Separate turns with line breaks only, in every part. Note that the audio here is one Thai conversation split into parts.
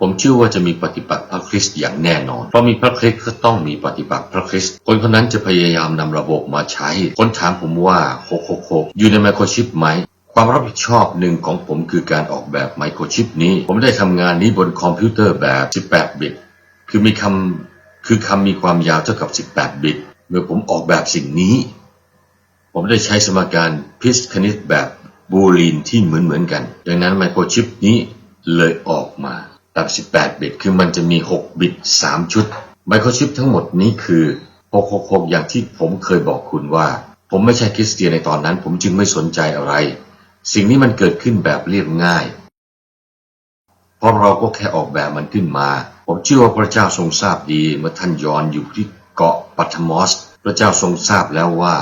ผมเชื่อว่าจะมีปฏิปักษ์พระคริสต์อย่างแน่นอน เพราะมีพระคริสต์ก็ต้องมีปฏิปักษ์พระคริสต์ คนคนนั้นจะพยายามนำระบบมาใช้ คนถามผมว่า666อยู่ในไมโครชิปไหม ความรับผิดชอบหนึ่งของผมคือการออกแบบไมโครชิปนี้ ผมได้ทำงานนี้บนคอมพิวเตอร์แบบ 18 บิต คือมีคำคือคำมีความยาวเท่ากับ 18 บิต เมื่อผมออกแบบสิ่งนี้ ผมได้ใช้สมการพิสคณิตแบบบูลีนที่เหมือนเหมือนกัน ดังนั้นไมโครชิปนี้เลยออกมา แบบ 18 บิต คือมันจะมี 6 บิต 3 ชุด ไมโครชิปทั้งหมดนี้คือ 666 อย่างที่ผมเคยบอกคุณว่า ผมไม่ใช่คริสเตียนในตอนนั้น ผมจึงไม่สนใจอะไร สิ่งนี้มันเกิดขึ้นแบบเรียบง่าย เพราะเราก็แค่ออกแบบมันขึ้นมา ผมเชื่อว่าพระเจ้าทรงทราบดีเมื่อท่านยอนอยู่ที่เกาะปัทมอส พระเจ้าทรงทราบแล้วว่า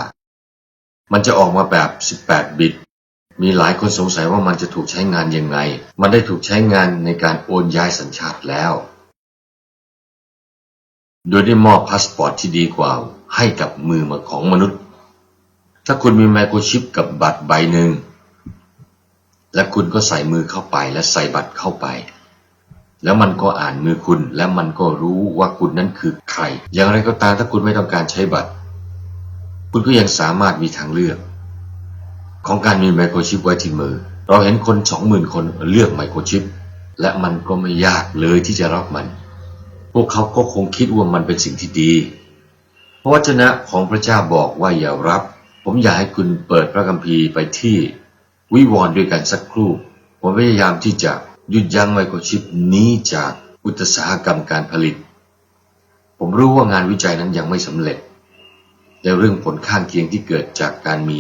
มันจะออกมาแบบ 18 บิต มีหลายคนสงสัยว่ามันจะถูกใช้งานยังไง มันได้ถูกใช้งานในการโอนย้ายสัญชาติแล้ว โดยได้มอบพาสปอร์ตที่ดีกว่าให้กับมือของมนุษย์ ถ้าคุณมีไมโครชิปกับบัตรใบหนึ่ง และคุณก็ใส่มือเข้าไปและใส่บัตรเข้าไป แล้วมันก็อ่านมือคุณ และมันก็รู้ว่าคุณนั้นคือใคร อย่างไรก็ตามถ้าคุณไม่ต้องการใช้บัตร คุณก็ยังสามารถมีทางเลือก ของการมีไมโครชิปไว้ที่มือ เราเห็นคนสองหมื่นคนเลือกไมโครชิป และมันก็ไม่ยากเลยที่จะรับมัน พวกเขาก็คงคิดว่ามันเป็นสิ่งที่ดี พระวจนะของพระเจ้าบอกว่าอย่ารับ ผมอยากให้คุณเปิดพระคัมภีร์ไปที่วิวรณ์ด้วยกันสักครู่ ผมพยายามที่จะหยุดยั้งไมโครชิปนี้จากอุตสาหกรรมการผลิต ผมรู้ว่างานวิจัยนั้นยังไม่สำเร็จ ในเรื่องผลข้างเคียงที่เกิดจากการมี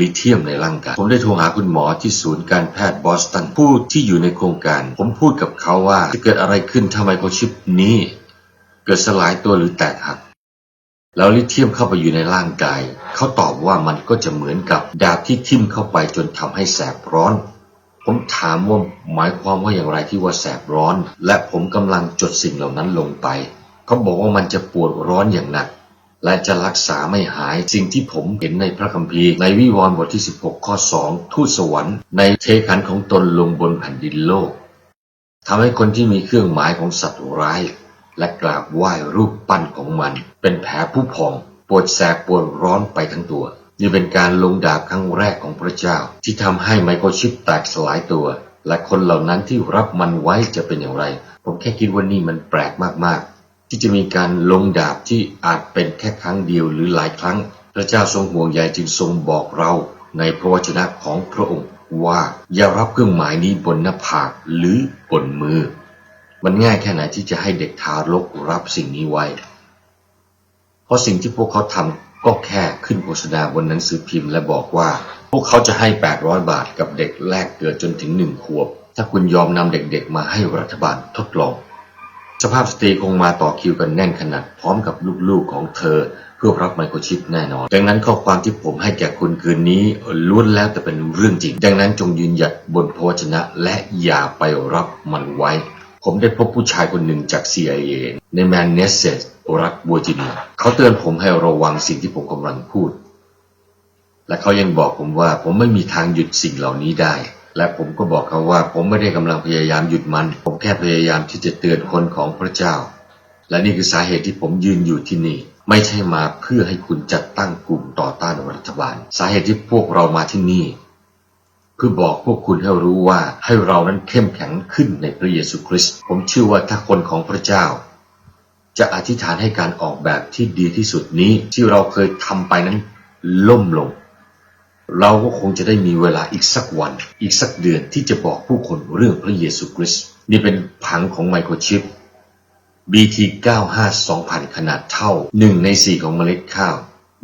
ลิเธียมในร่างกาย ผมได้โทรหาคุณหมอที่ศูนย์การแพทย์บอสตันผู้ที่อยู่ในโครงการ ผมพูดกับเขาว่าจะเกิดอะไรขึ้นถ้าไมโคชิปนี้ เกิดสลายตัวหรือแตกหักแล้วลิเธียมเข้าไปอยู่ในร่างกาย เขาตอบว่ามันก็จะเหมือนกับดาบที่ทิ่มเข้าไปจนทำให้แสบร้อน ผมถามว่าหมายความว่าอย่างไรที่ว่าแสบร้อน และผมกำลังจดสิ่งเหล่านั้นลงไป เขาบอกว่ามันจะปวดร้อนอย่างหนัก และจะรักษาไม่หายสิ่งที่ผมเห็นในพระคัมภีร์ ในวิวรณ์บทที่ 16 ข้อ 2 ทูตสวรรค์ในเทขันของตนลงบนแผ่นดินโลกทำให้คนที่มีเครื่องหมายของสัตว์ร้าย และกราบไหว้รูปปั้นของมัน เป็นแผลผู้พองปวดแสบปวดร้อนไปทั้งตัว นี่เป็นการลงดาบครั้งแรกของพระเจ้า ที่ทำให้ไมโครชิปแตกสลายตัว และคนเหล่านั้นที่รับมันไว้จะเป็นอย่างไร ผมแค่คิดว่านี่มันแปลกมากๆ ที่จะมีการลงดาบที่อาจเป็นแค่ครั้งเดียวหรือหลายครั้ง พระเจ้าทรงห่วงใยจึงทรงบอกเราในพระวจนะของพระองค์ว่าอย่ารับเครื่องหมายนี้บนหน้าผากหรือบนมือ มันง่ายแค่ไหนที่จะให้เด็กทารกรับสิ่งนี้ไว้ เพราะสิ่งที่พวกเขาทำก็แค่ขึ้นโฆษณาบนหนังสือพิมพ์และบอกว่า พวกเขาจะให้ 800 บาทกับเด็กแรกเกิดจนถึงหนึ่งขวบ ถ้าคุณยอมนำเด็กๆมาให้รัฐบาลทดลอง สภาพสตรีคงมาต่อคิวกันแน่นขนาดพร้อมกับลูกๆของเธอ เพื่อรับไมโครชิปแน่นอน ดังนั้นข้อความที่ผมให้แก่คุณคืนนี้ล้วนแล้วแต่เป็นเรื่องจริง ดังนั้นจงยืนหยัดบนพระวจนะและอย่าไปรับมันไว้ ผมได้พบผู้ชายคนหนึ่งจาก CIA ในแมนเนสเซสรัฐเวอร์จิเนียเขาเตือนผมให้ระวังสิ่งที่ผมกำลังพูด และเขายังบอกผมว่าผมไม่มีทางหยุดสิ่งเหล่านี้ได้ และผมก็บอกเขาว่าผมไม่ได้กำลังพยายามหยุดมัน ผมแค่พยายามที่จะเตือนคนของพระเจ้า และนี่คือสาเหตุที่ผมยืนอยู่ที่นี่ ไม่ใช่มาเพื่อให้คุณจัดตั้งกลุ่มต่อต้านรัฐบาล สาเหตุที่พวกเรามาที่นี่ เพื่อบอกพวกคุณให้รู้ว่าให้เรานั้นเข้มแข็งขึ้นในพระเยซูคริสต์ผมเชื่อว่าถ้าคนของพระเจ้า จะอธิษฐานให้การออกแบบที่ดีที่สุดนี้ที่เราเคยทำไปนั้นล่มลง เราก็คงจะได้มีเวลาอีกสักวัน อีกสักเดือนที่จะบอกผู้คนเรื่องพระเยซูคริสต์นี่เป็นผังของไมโครชิป BT 95 2000 ขนาดเท่า 1 ใน 4 ของเมล็ดข้าว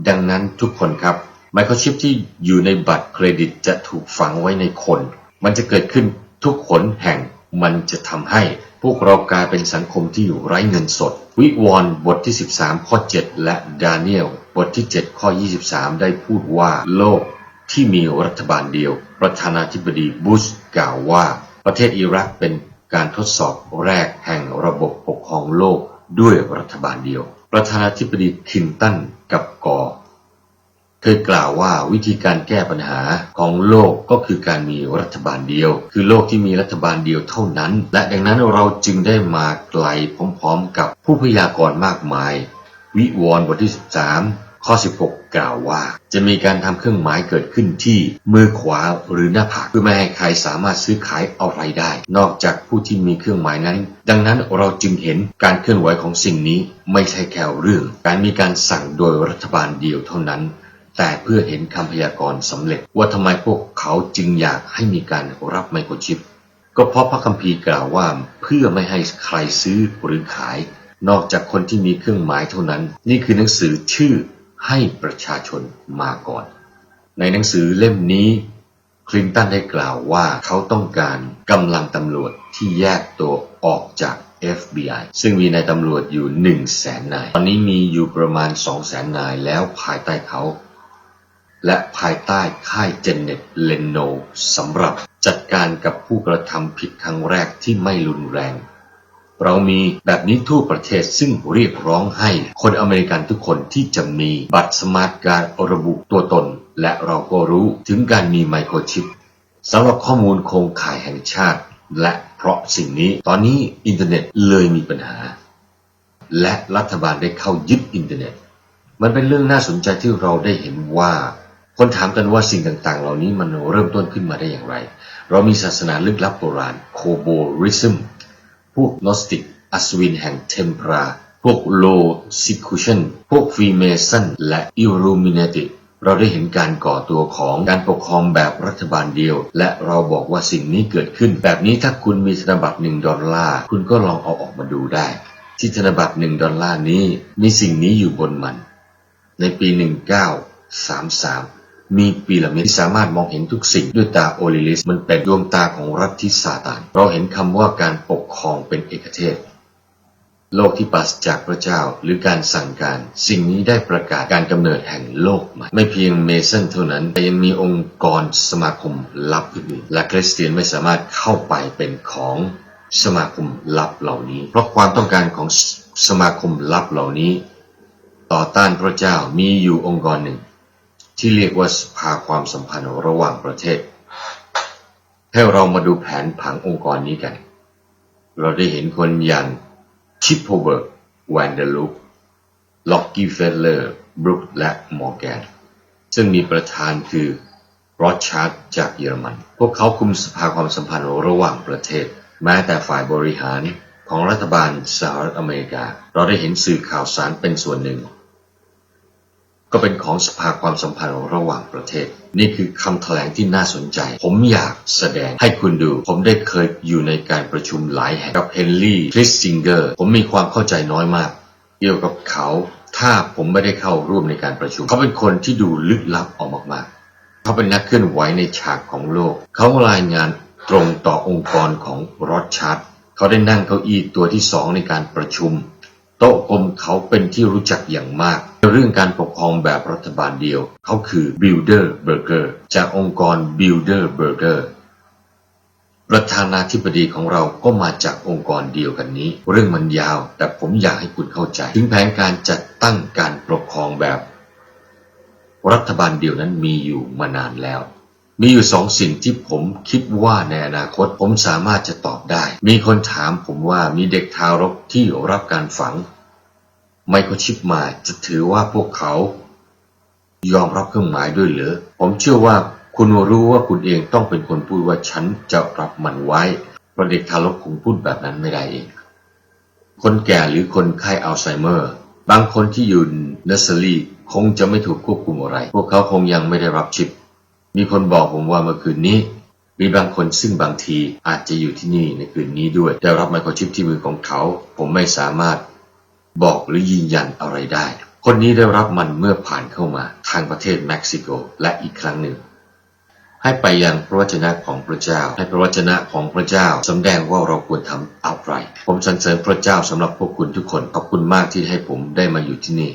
ดังนั้นทุกคนครับไมโครชิปที่อยู่ในบัตรเครดิตจะถูกฝังไว้ในคน มันจะเกิดขึ้นทุกขนแห่ง มันจะทำให้พวกเรากลายเป็นสังคมที่อยู่ไร้เงินสด วิวรณ์บทที่ 13 ข้อ 7 และดาเนียลบทที่ 7 ข้อ 23 ได้พูดว่าโลก ที่มีรัฐบาลเดียว ประธานาธิบดีบุชกล่าวว่า ประเทศอิรักเป็นการทดสอบแรกแห่งระบบปกครองโลกด้วยรัฐบาลเดียว ประธานาธิบดีคลินตันกับกอเคยกล่าวว่าวิธีการแก้ปัญหาของโลกก็คือการมีรัฐบาลเดียว คือโลกที่มีรัฐบาลเดียวเท่านั้น และดังนั้นเราจึงได้มาไกลพร้อมๆ กับผู้พยากรณ์มากมาย วิวรณ์บทที่ 13 ข้อ 16 กล่าวว่า จะมีการทำเครื่องหมายเกิดขึ้นที่มือขวาหรือหน้าผากเพื่อไม่ให้ใครสามารถซื้อขายอะไรได้ นอกจากผู้ที่มีเครื่องหมายนั้น ดังนั้นเราจึงเห็นการเคลื่อนไหวของสิ่งนี้ไม่ใช่แค่เรื่อง การมีการสั่งโดยรัฐบาลเดียวเท่านั้น แต่เพื่อเห็นคำพยากรณ์สำเร็จว่าทำไมพวกเขาจึงอยากให้มีการรับไมโครชิปก็เพราะพระคัมภีร์กล่าวว่าเพื่อไม่ให้ใครซื้อหรือขาย นอกจากคนที่มีเครื่องหมายเท่านั้น นี่คือหนังสือชื่อ ให้ประชาชนมาก่อน ในหนังสือเล่มนี้คลินตันได้กล่าวว่าเขาต้องการกำลังตำรวจที่แยกตัวออกจาก FBI ซึ่งมีนายตำรวจอยู่ 1 0 0 0 0แสนนาย ตอนนี้มีอยู่ประมาณ 2 0 0แสนนายแล้วภายใต้เขา และภายใต้ค่ายเจเน็ตเลนโนสำหรับจัดการกับผู้กระทำผิดครั้งแรกที่ไม่รุนแรง เรามีแบบนี้ทั่วประเทศซึ่งเรียกร้องให้คนอเมริกันทุกคนที่จะมีบัตรสมาร์ทการระบุตัวตน และเราก็รู้ถึงการมีไมโครชิปสำหรับข้อมูลโครงข่ายแห่งชาติ และเพราะสิ่งนี้ตอนนี้อินเทอร์เน็ตเลยมีปัญหา และรัฐบาลได้เข้ายึดอินเทอร์เน็ต มันเป็นเรื่องน่าสนใจที่เราได้เห็นว่าคนถามกันว่าสิ่งต่างๆ เหล่านี้มันเริ่มต้นขึ้นมาได้อย่างไร เรามีศาสนาลึกลับโบราณโคโบริซึม พวกนอสติก อัศวินแห่งเทมพรา พวกโลซิคูชันพวกฟรีเมสันและอิรูมิเนติเราได้เห็นการก่อตัวของการปกครองแบบรัฐบาลเดียว และเราบอกว่าสิ่งนี้เกิดขึ้น แบบนี้ถ้าคุณมีธนบัตรหนึ่งดอลลาร์คุณก็ลองเอาออกมาดูได้ ที่ธนบัตรหนึ่งดอลลาร์นี้มีสิ่งนี้อยู่บนมัน ในปี 1933 มีปีระมิดที่สามารถมองเห็นทุกสิ่งด้วยตาโอลิลิส มันเป็นดวงตาของรัฐที่ซาตาน เราเห็นคำว่าการปกครองเป็นเอกเทศ โลกที่ปราศจากพระเจ้าหรือการสั่งการ สิ่งนี้ได้ประกาศการกำเนิดแห่งโลกใหม่ ไม่เพียงเมสันเท่านั้น แต่ยังมีองค์กรสมาคมลับอื่นและคริสเตียนไม่สามารถเข้าไปเป็นของสมาคมลับเหล่านี้ เพราะความต้องการของสสมาคมลับเหล่านี้ ต่อต้านพระเจ้ามีอยู่องค์กรหนึ่ง ที่เรียกว่าสภาความสัมพันธ์ระหว่างประเทศ ให้เรามาดูแผนผังองค์กรนี้กัน เราได้เห็นคนอย่างชิปโพเบิร์กแวนเดลูปล็อกกี้เฟลเลอร์ บรุกและมอร์แกน ซึ่งมีประธานคือรอดชาร์ดจากเยอรมัน พวกเขาคุมสภาความสัมพันธ์ระหว่างประเทศ แม้แต่ฝ่ายบริหารของรัฐบาลสหรัฐอเมริกา เราได้เห็นสื่อข่าวสารเป็นส่วนหนึ่ง ก็เป็นของสภาความสัมพันธ์ระหว่างประเทศ นี่คือคำแถลงที่น่าสนใจ ผมอยากแสดงให้คุณดู ผมได้เคยอยู่ในการประชุมหลายแห่งกับเฮนรี่คริสซิงเกอร์ผมมีความเข้าใจน้อยมาก เกี่ยวกับเขา ถ้าผมไม่ได้เข้าร่วมในการประชุม เขาเป็นคนที่ดูลึกลับออกมากๆ เขาเป็นนักเคลื่อนไหวในฉากของโลก เขารายงานตรงต่อองค์กรของรอดชาร์ดเขาได้นั่งเก้าอี้ตัวที่สองในการประชุม โต๊ะกลมเขาเป็นที่รู้จักอย่างมาก ในเรื่องการปกครองแบบรัฐบาลเดียว เขาคือ Builder Burger จากองค์กร Builder Burger ประธานาธิบดีของเราก็มาจากองค์กรเดียวกันนี้ เรื่องมันยาว แต่ผมอยากให้คุณเข้าใจ ถึงแผนการจัดตั้งการปกครองแบบ รัฐบาลเดียวนั้นมีอยู่มานานแล้ว มีอยู่สองสิ่งที่ผมคิดว่าในอนาคตผมสามารถจะตอบได้ มีคนถามผมว่ามีเด็กทารกที่รับการฝัง ไมโครชิปมาจะถือว่าพวกเขา ยอมรับเครื่องหมายด้วยหรือ ผมเชื่อว่าคุณรู้ว่าคุณเองต้องเป็นคนพูดว่าฉันจะรับมันไว้เพราะเด็กทารกคงพูดแบบนั้นไม่ได้เอง คนแก่หรือคนไข้อัลไซเมอร์ บางคนที่อยู่เนสเซอรี่คงจะไม่ถูกควบคุมอะไร พวกเขาคงยังไม่ได้รับชิป มีคนบอกผมว่าเมื่อคืนนี้ มีบางคนซึ่งบางทีอาจจะอยู่ที่นี่ในคืนนี้ด้วย ได้รับไมโครชิปที่มือของเขา ผมไม่สามารถบอกหรือยืนยันอะไรได้ คนนี้ได้รับมันเมื่อผ่านเข้ามาทางประเทศเม็กซิโกและอีกครั้งหนึ่ง ให้ไปยังพระวจนะของพระเจ้า ให้พระวจนะของพระเจ้าสำแดงว่าเราควรทำอะไรผมสรรเสริญพระเจ้าสำหรับพวกคุณทุกคนขอบคุณมากที่ให้ผมได้มาอยู่ที่นี่